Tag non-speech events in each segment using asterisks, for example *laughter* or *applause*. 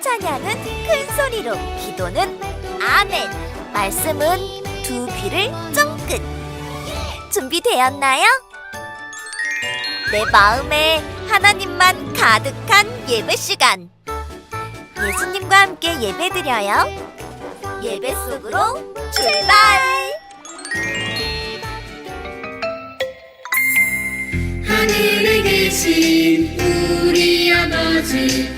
찬양은 큰 소리로, 기도는 아멘, 말씀은 두 귀를 쫑긋. 준비되었나요? 내 마음에 하나님만 가득한 예배 시간. 예수님과 함께 예배드려요. 예배 속으로 출발! 하늘에 계신 우리 아버지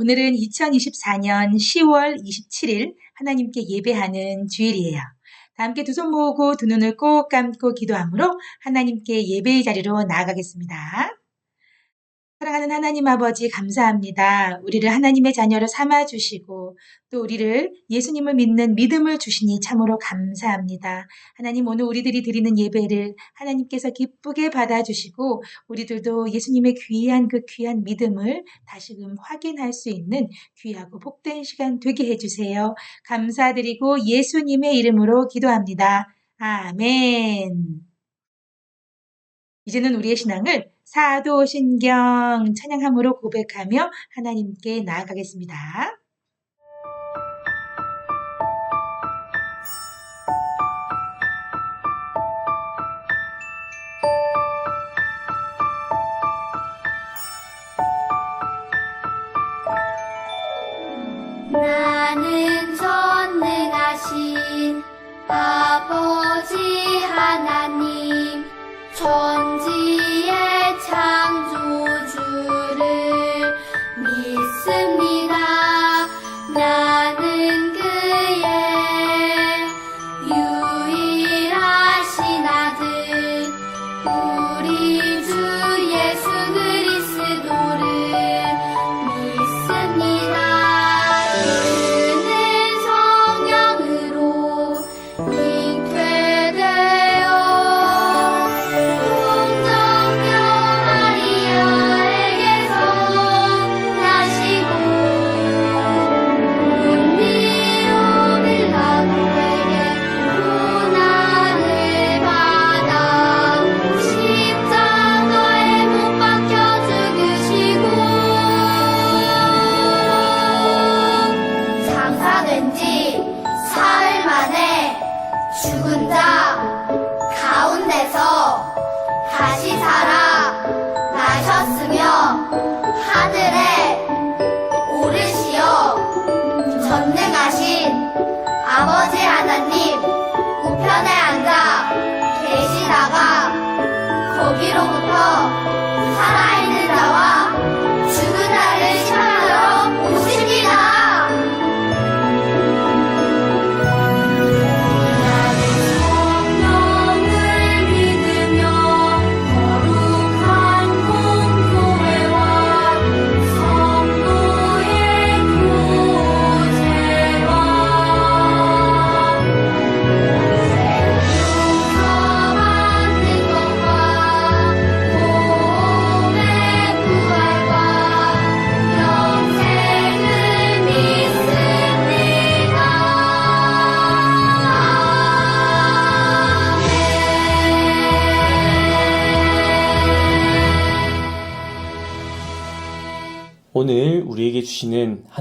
오늘은 2024년 10월 27일 하나님께 예배하는 주일이에요. 다 함께 두 손 모으고 두 눈을 꼭 감고 기도함으로 하나님께 예배의 자리로 나아가겠습니다. 사랑하는 하나님 아버지 감사합니다. 우리를 하나님의 자녀로 삼아 주시고 또 우리를 예수님을 믿는 믿음을 주시니 참으로 감사합니다. 하나님 오늘 우리들이 드리는 예배를 하나님께서 기쁘게 받아 주시고 우리들도 예수님의 귀한 그 귀한 믿음을 다시금 확인할 수 있는 귀하고 복된 시간 되게 해 주세요. 감사드리고 예수님의 이름으로 기도합니다. 아멘. 이제는 우리의 신앙을 사도신경 찬양함으로 고백하며 하나님께 나아가겠습니다. 나는 전능하신 아버지 하나님 천지 의창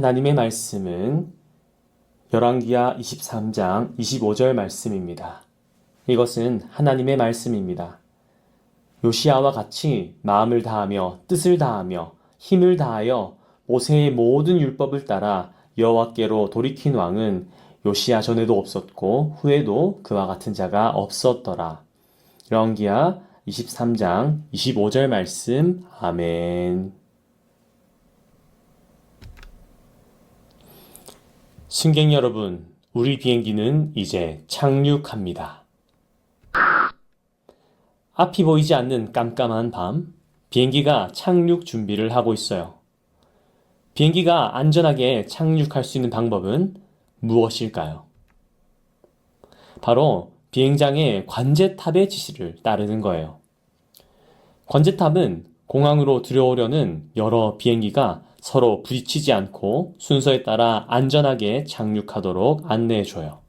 하나님의 말씀은 열왕기하 23장 25절 말씀입니다. 이것은 하나님의 말씀입니다. 요시아와 같이 마음을 다하며 뜻을 다하며 힘을 다하여 모세의 모든 율법을 따라 여호와께로 돌이킨 왕은 요시아 전에도 없었고 후에도 그와 같은 자가 없었더라. 열왕기하 23장 25절 말씀 아멘. 승객 여러분, 우리 비행기는 이제 착륙합니다. 앞이 보이지 않는 깜깜한 밤, 비행기가 착륙 준비를 하고 있어요. 비행기가 안전하게 착륙할 수 있는 방법은 무엇일까요? 바로 비행장의 관제탑의 지시를 따르는 거예요. 관제탑은 공항으로 들어오려는 여러 비행기가 서로 부딪히지 않고 순서에 따라 안전하게 착륙하도록 안내해줘요.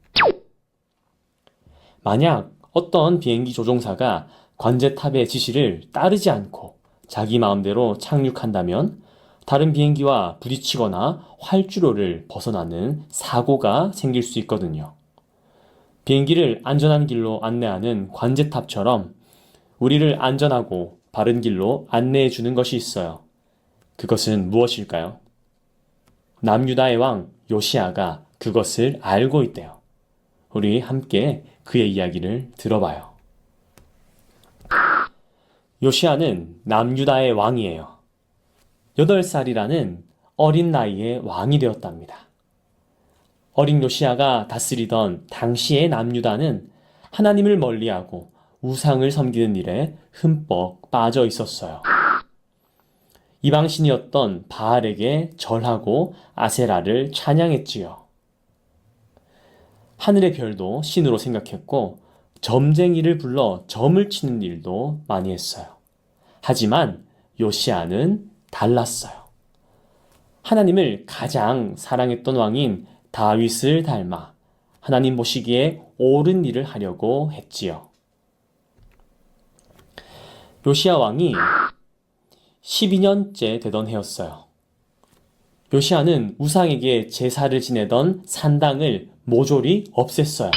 만약 어떤 비행기 조종사가 관제탑의 지시를 따르지 않고 자기 마음대로 착륙한다면 다른 비행기와 부딪히거나 활주로를 벗어나는 사고가 생길 수 있거든요. 비행기를 안전한 길로 안내하는 관제탑처럼 우리를 안전하고 바른 길로 안내해 주는 것이 있어요. 그것은 무엇일까요? 남유다의 왕 요시아가 그것을 알고 있대요. 우리 함께 그의 이야기를 들어봐요. 요시아는 남유다의 왕이에요. 8살이라는 어린 나이에 왕이 되었답니다. 어린 요시아가 다스리던 당시의 남유다는 하나님을 멀리하고 우상을 섬기는 일에 흠뻑 빠져 있었어요. 이방신이었던 바알에게 절하고 아세라를 찬양했지요. 하늘의 별도 신으로 생각했고 점쟁이를 불러 점을 치는 일도 많이 했어요. 하지만 요시아는 달랐어요. 하나님을 가장 사랑했던 왕인 다윗을 닮아 하나님 보시기에 옳은 일을 하려고 했지요. 요시아 왕이 12년째 되던 해였어요. 요시아는 우상에게 제사를 지내던 산당을 모조리 없앴어요.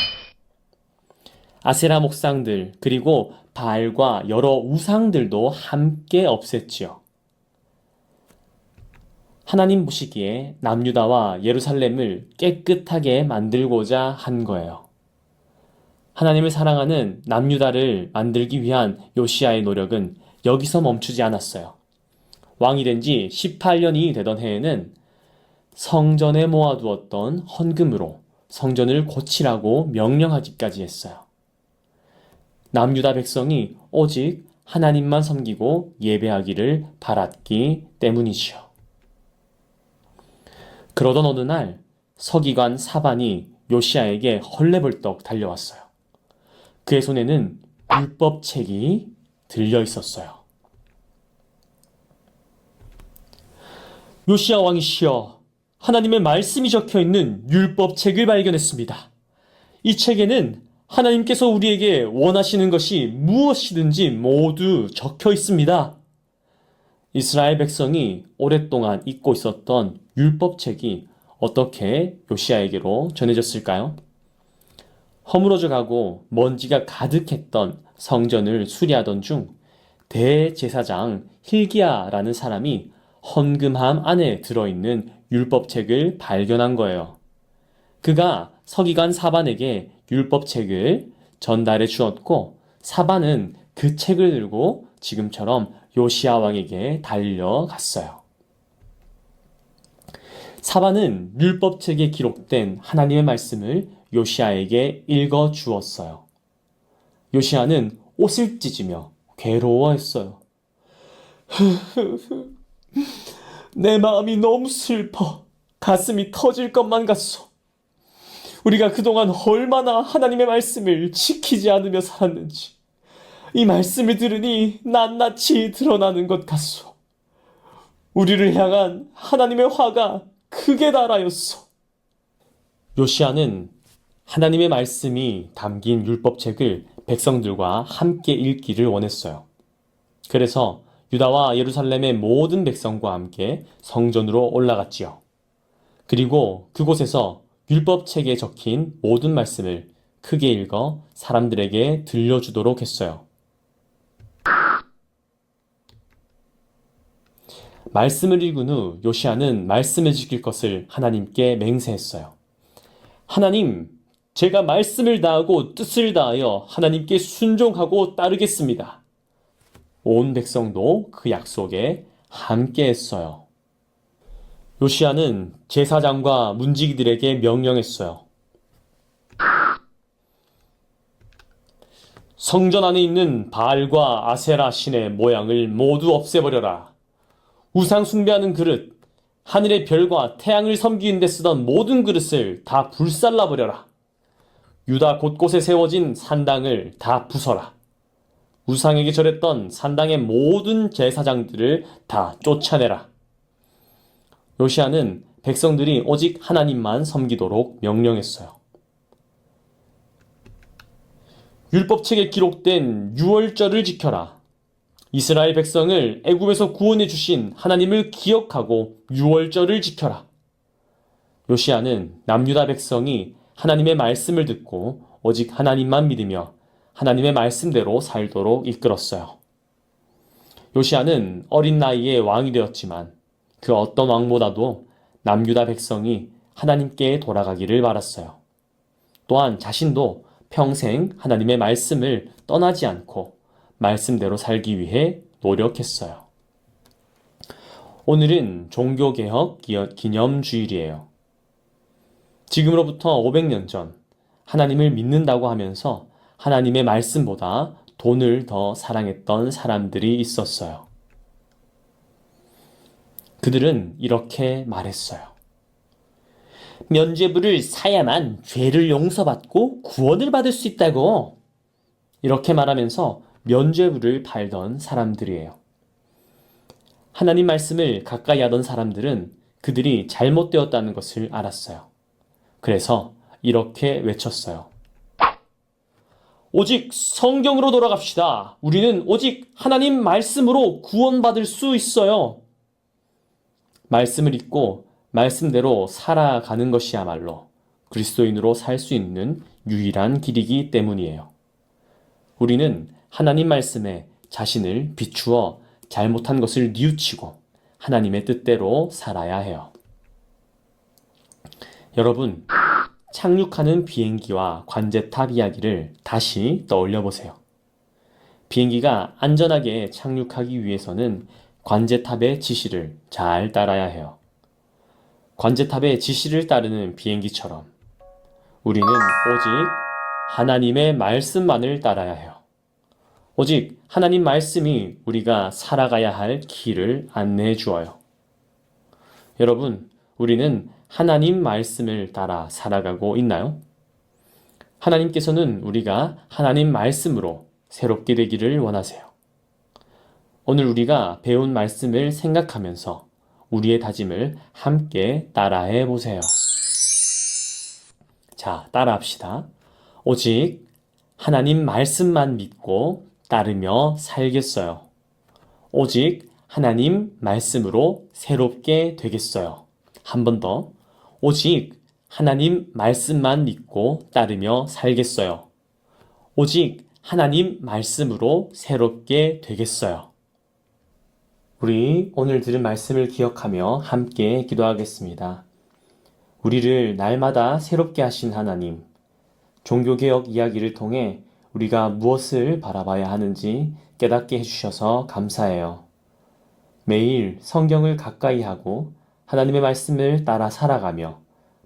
아세라 목상들 그리고 바알과 여러 우상들도 함께 없앴지요. 하나님 보시기에 남유다와 예루살렘을 깨끗하게 만들고자 한 거예요. 하나님을 사랑하는 남유다를 만들기 위한 요시아의 노력은 여기서 멈추지 않았어요. 왕이 된 지 18년이 되던 해에는 성전에 모아두었던 헌금으로 성전을 고치라고 명령하기까지 했어요. 남유다 백성이 오직 하나님만 섬기고 예배하기를 바랐기 때문이지요. 그러던 어느 날 서기관 사반이 요시아에게 헐레벌떡 달려왔어요. 그의 손에는 율법책이 들려 있었어요. 요시아 왕이시여, 하나님의 말씀이 적혀 있는 율법책을 발견했습니다. 이 책에는 하나님께서 우리에게 원하시는 것이 무엇이든지 모두 적혀 있습니다. 이스라엘 백성이 오랫동안 잊고 있었던 율법책이 어떻게 요시아에게로 전해졌을까요? 허물어져 가고 먼지가 가득했던 성전을 수리하던 중 대제사장 힐기야라는 사람이 헌금함 안에 들어있는 율법책을 발견한 거예요. 그가 서기관 사반에게 율법책을 전달해 주었고 사반은 그 책을 들고 지금처럼 요시아 왕에게 달려갔어요. 사반은 율법책에 기록된 하나님의 말씀을 요시아에게 읽어 주었어요. 요시아는 옷을 찢으며 괴로워했어요. *laughs* 내 마음이 너무 슬퍼. 가슴이 터질 것만 같소. 우리가 그동안 얼마나 하나님의 말씀을 지키지 않으며 살았는지 이 말씀을 들으니 낱낱이 드러나는 것 같소. 우리를 향한 하나님의 화가 크게 달하였소. 요시아는 하나님의 말씀이 담긴 율법책을 백성들과 함께 읽기를 원했어요. 그래서 유다와 예루살렘의 모든 백성과 함께 성전으로 올라갔지요. 그리고 그곳에서 율법책에 적힌 모든 말씀을 크게 읽어 사람들에게 들려주도록 했어요. 말씀을 읽은 후 요시아는 말씀을 지킬 것을 하나님께 맹세했어요. 하나님, 제가 말씀을 다하고 뜻을 다하여 하나님께 순종하고 따르겠습니다. 온 백성도 그 약속에 함께 했어요. 요시아는 제사장과 문지기들에게 명령했어요. 성전 안에 있는 바알과 아세라 신의 모양을 모두 없애버려라. 우상 숭배하는 그릇, 하늘의 별과 태양을 섬기는 데 쓰던 모든 그릇을 다 불살라 버려라. 유다 곳곳에 세워진 산당을 다 부숴라. 우상에게 절했던 산당의 모든 제사장들을 다 쫓아내라. 요시아는 백성들이 오직 하나님만 섬기도록 명령했어요. 율법책에 기록된 유월절을 지켜라. 이스라엘 백성을 애굽에서 구원해 주신 하나님을 기억하고 유월절을 지켜라. 요시아는 남유다 백성이 하나님의 말씀을 듣고 오직 하나님만 믿으며 하나님의 말씀대로 살도록 이끌었어요. 요시아는 어린 나이에 왕이 되었지만 그 어떤 왕보다도 남유다 백성이 하나님께 돌아가기를 바랐어요. 또한 자신도 평생 하나님의 말씀을 떠나지 않고 말씀대로 살기 위해 노력했어요. 오늘은 종교개혁 기념주일이에요. 지금으로부터 500년 전 하나님을 믿는다고 하면서 하나님의 말씀보다 돈을 더 사랑했던 사람들이 있었어요. 그들은 이렇게 말했어요. 면죄부를 사야만 죄를 용서받고 구원을 받을 수 있다고. 이렇게 말하면서 면죄부를 팔던 사람들이에요. 하나님 말씀을 가까이 하던 사람들은 그들이 잘못되었다는 것을 알았어요. 그래서 이렇게 외쳤어요. 오직 성경으로 돌아갑시다. 우리는 오직 하나님 말씀으로 구원받을 수 있어요. 말씀을 읽고 말씀대로 살아가는 것이야말로 그리스도인으로 살 수 있는 유일한 길이기 때문이에요. 우리는 하나님 말씀에 자신을 비추어 잘못한 것을 뉘우치고 하나님의 뜻대로 살아야 해요. 여러분, 착륙하는 비행기와 관제탑 이야기를 다시 떠올려 보세요. 비행기가 안전하게 착륙하기 위해서는 관제탑의 지시를 잘 따라야 해요. 관제탑의 지시를 따르는 비행기처럼 우리는 오직 하나님의 말씀만을 따라야 해요. 오직 하나님 말씀이 우리가 살아가야 할 길을 안내해 주어요. 여러분, 우리는 하나님 말씀을 따라 살아가고 있나요? 하나님께서는 우리가 하나님 말씀으로 새롭게 되기를 원하세요. 오늘 우리가 배운 말씀을 생각하면서 우리의 다짐을 함께 따라해 보세요. 자, 따라합시다. 오직 하나님 말씀만 믿고 따르며 살겠어요. 오직 하나님 말씀으로 새롭게 되겠어요. 한 번 더. 오직 하나님 말씀만 믿고 따르며 살겠어요. 오직 하나님 말씀으로 새롭게 되겠어요. 우리 오늘 들은 말씀을 기억하며 함께 기도하겠습니다. 우리를 날마다 새롭게 하신 하나님, 종교개혁 이야기를 통해 우리가 무엇을 바라봐야 하는지 깨닫게 해주셔서 감사해요. 매일 성경을 가까이 하고 하나님의 말씀을 따라 살아가며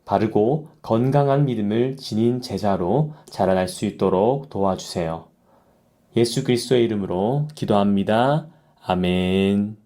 바르고 건강한 믿음을 지닌 제자로 자라날 수 있도록 도와주세요. 예수 그리스도의 이름으로 기도합니다. 아멘.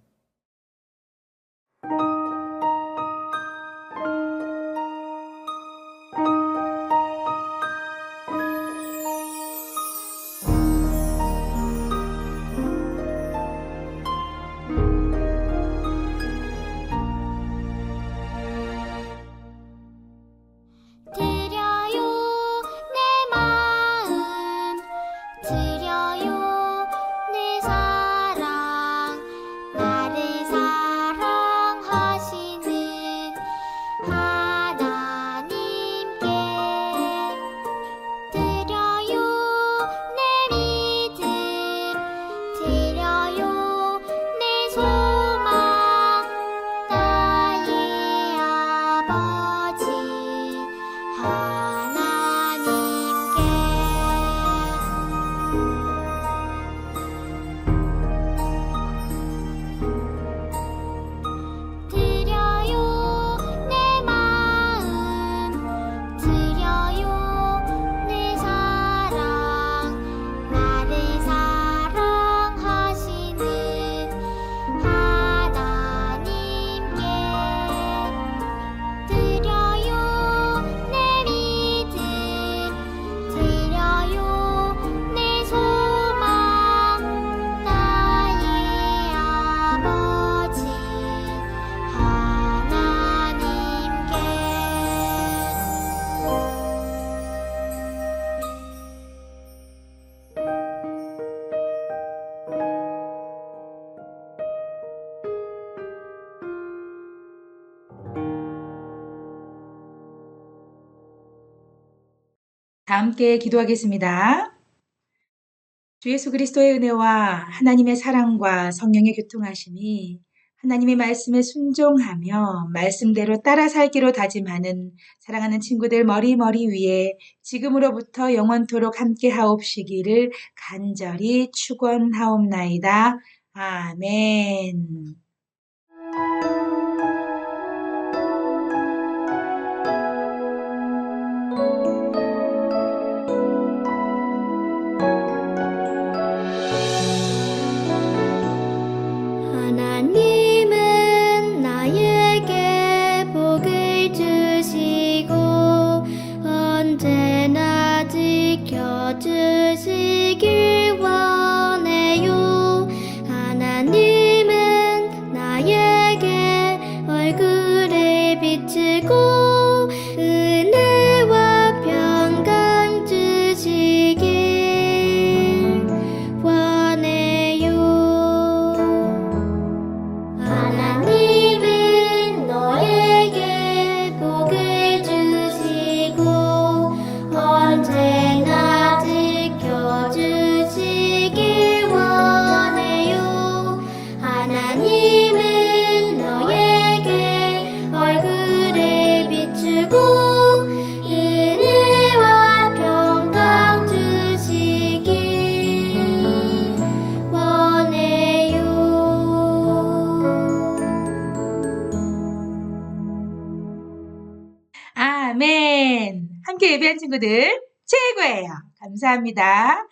다 함께 기도하겠습니다. 주 예수 그리스도의 은혜와 하나님의 사랑과 성령의 교통하심이 하나님의 말씀에 순종하며 말씀대로 따라 살기로 다짐하는 사랑하는 친구들 머리머리 위에 지금으로부터 영원토록 함께 하옵시기를 간절히 축원하옵나이다. 아멘. 친구들 최고예요. 감사합니다.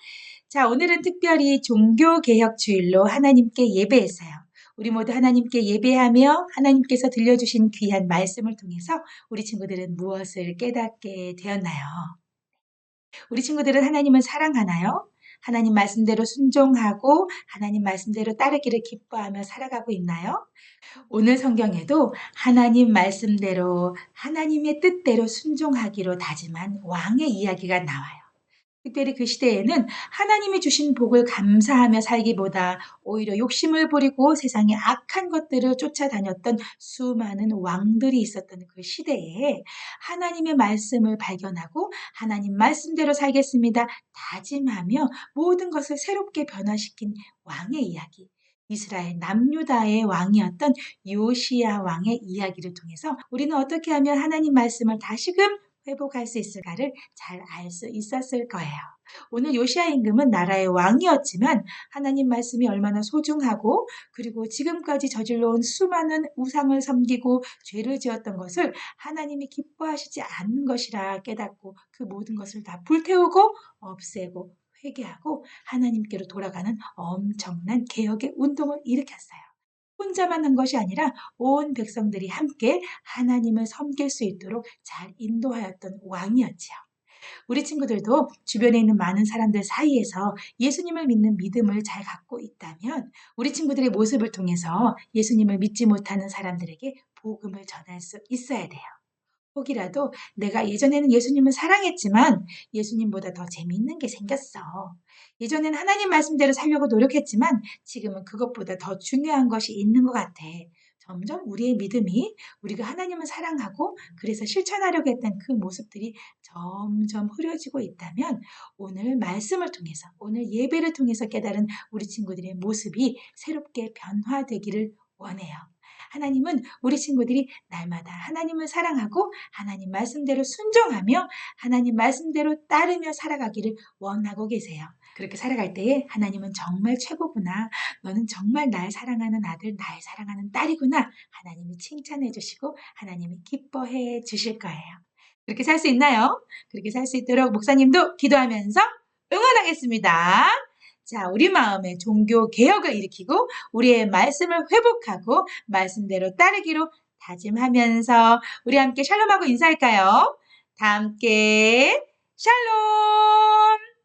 자, 오늘은 특별히 종교개혁 주일로 하나님께 예배했어요. 우리 모두 하나님께 예배하며 하나님께서 들려주신 귀한 말씀을 통해서 우리 친구들은 무엇을 깨닫게 되었나요? 우리 친구들은 하나님을 사랑하나요? 하나님 말씀대로 순종하고 하나님 말씀대로 따르기를 기뻐하며 살아가고 있나요? 오늘 성경에도 하나님 말씀대로 하나님의 뜻대로 순종하기로 다짐한 왕의 이야기가 나와요. 특별히 그 시대에는 하나님이 주신 복을 감사하며 살기보다 오히려 욕심을 부리고 세상의 악한 것들을 쫓아다녔던 수많은 왕들이 있었던 그 시대에 하나님의 말씀을 발견하고 하나님 말씀대로 살겠습니다. 다짐하며 모든 것을 새롭게 변화시킨 왕의 이야기. 이스라엘 남유다의 왕이었던 요시야 왕의 이야기를 통해서 우리는 어떻게 하면 하나님 말씀을 다시금 회복할 수 있을까를 잘 알 수 있었을 거예요. 오늘 요시야 임금은 나라의 왕이었지만 하나님 말씀이 얼마나 소중하고 그리고 지금까지 저질러온 수많은 우상을 섬기고 죄를 지었던 것을 하나님이 기뻐하시지 않는 것이라 깨닫고 그 모든 것을 다 불태우고 없애고 회개하고 하나님께로 돌아가는 엄청난 개혁의 운동을 일으켰어요. 혼자만 한 것이 아니라 온 백성들이 함께 하나님을 섬길 수 있도록 잘 인도하였던 왕이었지요. 우리 친구들도 주변에 있는 많은 사람들 사이에서 예수님을 믿는 믿음을 잘 갖고 있다면 우리 친구들의 모습을 통해서 예수님을 믿지 못하는 사람들에게 복음을 전할 수 있어야 돼요. 혹이라도 내가 예전에는 예수님을 사랑했지만 예수님보다 더 재미있는 게 생겼어. 예전엔 하나님 말씀대로 살려고 노력했지만 지금은 그것보다 더 중요한 것이 있는 것 같아. 점점 우리의 믿음이 우리가 하나님을 사랑하고 그래서 실천하려고 했던 그 모습들이 점점 흐려지고 있다면 오늘 말씀을 통해서 오늘 예배를 통해서 깨달은 우리 친구들의 모습이 새롭게 변화되기를 원해요. 하나님은 우리 친구들이 날마다 하나님을 사랑하고 하나님 말씀대로 순종하며 하나님 말씀대로 따르며 살아가기를 원하고 계세요. 그렇게 살아갈 때에 하나님은 정말 최고구나. 너는 정말 날 사랑하는 아들, 날 사랑하는 딸이구나. 하나님이 칭찬해 주시고 하나님이 기뻐해 주실 거예요. 그렇게 살 수 있나요? 그렇게 살 수 있도록 목사님도 기도하면서 응원하겠습니다. 자, 우리 마음에 종교 개혁을 일으키고 우리의 말씀을 회복하고 말씀대로 따르기로 다짐하면서 우리 함께 샬롬하고 인사할까요? 다 함께 샬롬!